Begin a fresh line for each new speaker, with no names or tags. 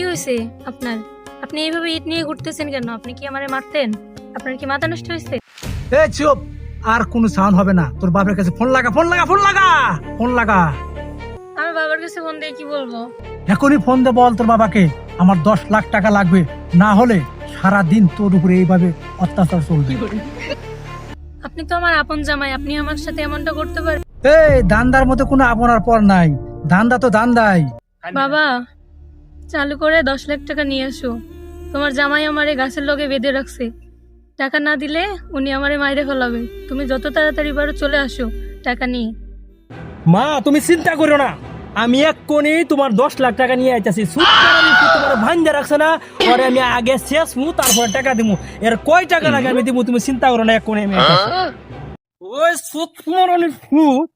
হয়েছে আপনার? আপনি এইভাবে ইট নিয়ে ঘুরতেছেন কেন? আপনি কি আমারে মারতেন? আপনার কি মাথা নষ্ট হয়েছে?
এ চুপ! আর কোনো সাউন্ড হবে না। তোর বাপের কাছে ফোন লাগা ফোন লাগা ফোন লাগা! ফোন লাগা।
আমি বাবার কাছে ফোন দিয়ে কি বলব?
এখনই ফোন দে বল তোর বাবাকে। আমার দশ লাখ টাকা লাগবে। না হলে সারা দিন তোর উপরে এইভাবে অত্যাচার চলবে।
আপনি তো আমার আপন জামাই। আপনি আমার সাথে এমনটা করতে পারেন?
এই দান্দার মতো কোনো আপনার পর নাই। দান্দা তো দান্দাই।
বাবা চালু করে দশ লাখ টাকা নিয়ে আসো। তোমার জামাই আমারে গাছের লগে বেঁধে রাখছে। টাকা না দিলে উনি আমারে মাইরে ফেলাবে। তুমি যত তাড়াতাড়ি পারো চলে আসো টাকা নিয়ে।
মা তুমি চিন্তা করো না। আমি এক কোণে তোমার দশ লাখ টাকা নিয়ে আইতাছি। তোমার ভাঞ্জা রাখছে না? পরে আমি আগে শেষ মু তারপরে টাকা দিমু। এর কয় টাকা লাগে আমি দিমু তুমি চিন্তা করো না এক কোণে আমি ওই তোমার অনেক সুদ